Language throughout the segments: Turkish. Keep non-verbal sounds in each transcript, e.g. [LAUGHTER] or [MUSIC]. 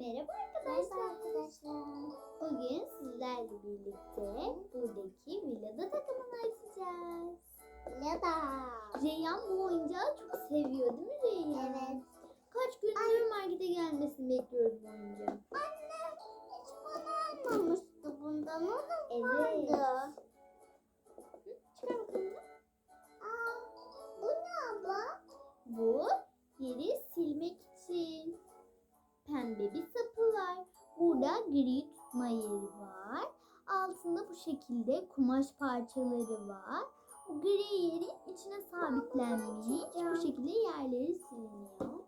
Merhaba Merhaba arkadaşlar. arkadaşlar. Bugün sizlerle birlikte buradaki villada takımını açacağız. Ya da. Reyhan bu oyuncağı çok seviyor değil mi Reyhan? Evet. Kaç gündür markete gelmesini bekliyoruz bu oyuncağın. Anne hiç bana almamıştı bundan. Onun Evet. vardı. Çıkar bakalım. Aa, bu ne abla? Bu yeri silmek için. Pembe bir gri tutma yeri var. Altında bu şekilde kumaş parçaları var. Bu gri yerin içine sabitlenmiş. Bu şekilde yerleri siliniyor.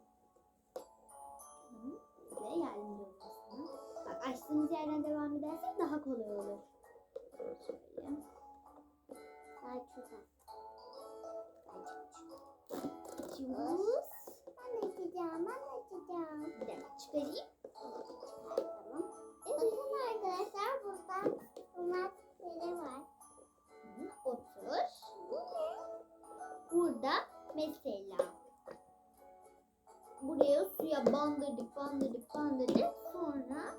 Size yardımcı olmasına. Bak açtığımız yerden devam edersek daha kolay olur. Şöyle. Daha çok. Açıyoruz. Ben açacağım, ben açacağım. Bir dakika çıkarayım. Mesela buraya suya bandırdık bandırdık bandırdık sonra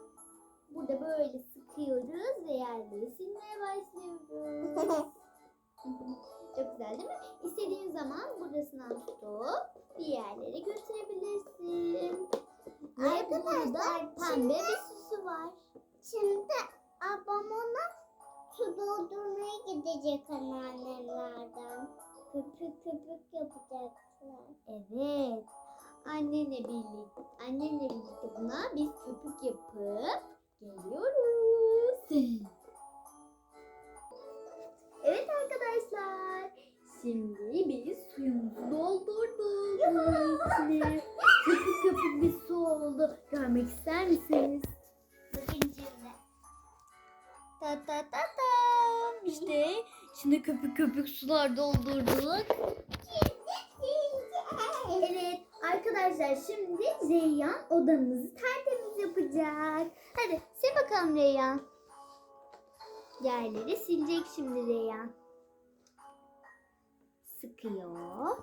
burada böyle sıkıyoruz ve yerleri silmeye başlıyoruz. [LAUGHS] Çok güzel değil mi? İstediğin zaman burasından tutup bir yerlere götürebilirsin. Arkadaşlar, burada pembe bir süsü var. Şimdi ablam ona su doldurmaya gidecek anneannelerden. Köpük yapacaklar. Evet. Annenle birlikte, annenle birlikte buna biz köpük yapıp geliyoruz. evet arkadaşlar. Şimdi biz suyumuzu doldurduk bunun içine. Köpük köpük bir su oldu. Görmek ister misiniz? Bakın şimdi. Ta ta ta tam. İşte şimdi köpük köpük sular doldurduk. Evet arkadaşlar şimdi Reyyan odamızı tertemiz yapacak. Hadi sil bakalım Reyyan. Yerleri silecek şimdi Reyyan. Sıkıyor.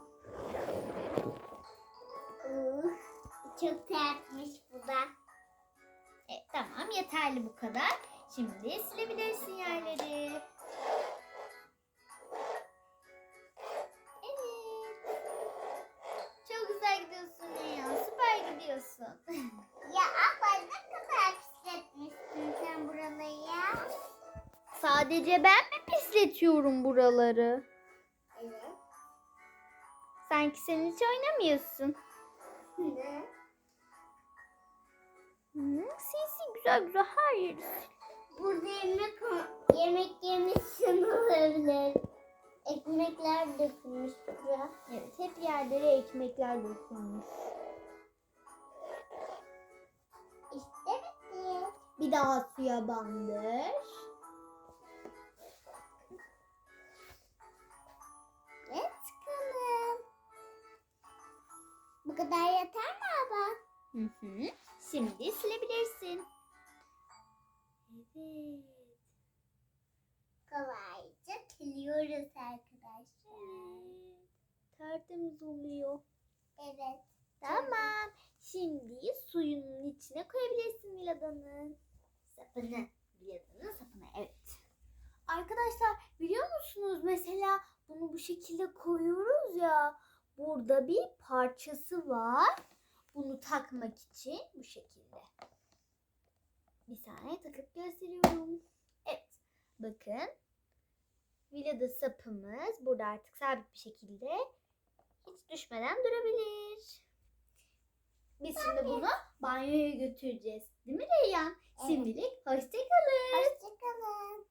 Ih, Çok sertmiş bu da. E, tamam yeterli bu kadar. Şimdi silebilirsin yerleri. Gidiyorsun. [LAUGHS] Ya abla ne kadar pisletmişsin sen buraları ya. Sadece ben mi pisletiyorum buraları? Evet. Sanki sen hiç oynamıyorsun. Ne? Hı, sil sil güzel güzel her yeri. Burada yemek yemek yemişsin olabilir. Ekmekler dökülmüş buraya. Evet hep yerlere ekmekler dökülmüş. Bir daha suya bandır. Ve çıkalım. Bu kadar yeter mi abla? Hı hı. Şimdi silebilirsin. Evet. Kolayca siliyoruz arkadaşlar. Evet. Tertemiz oluyor. Evet. Tamam. Şimdi suyunun içine koyabilirsin Milada'nın. Sapını. Milada'nın sapını evet. Arkadaşlar biliyor musunuz mesela bunu bu şekilde koyuyoruz ya. Burada bir parçası var. Bunu takmak için bu şekilde. Bir saniye takıp gösteriyorum. Evet. Bakın. Vilada sapımız burada artık sabit bir şekilde hiç düşmeden durabilir. Bunu banyoya götüreceğiz. Değil mi Reyhan? Evet. Şimdilik hoşçakalın. Hoşçakalın.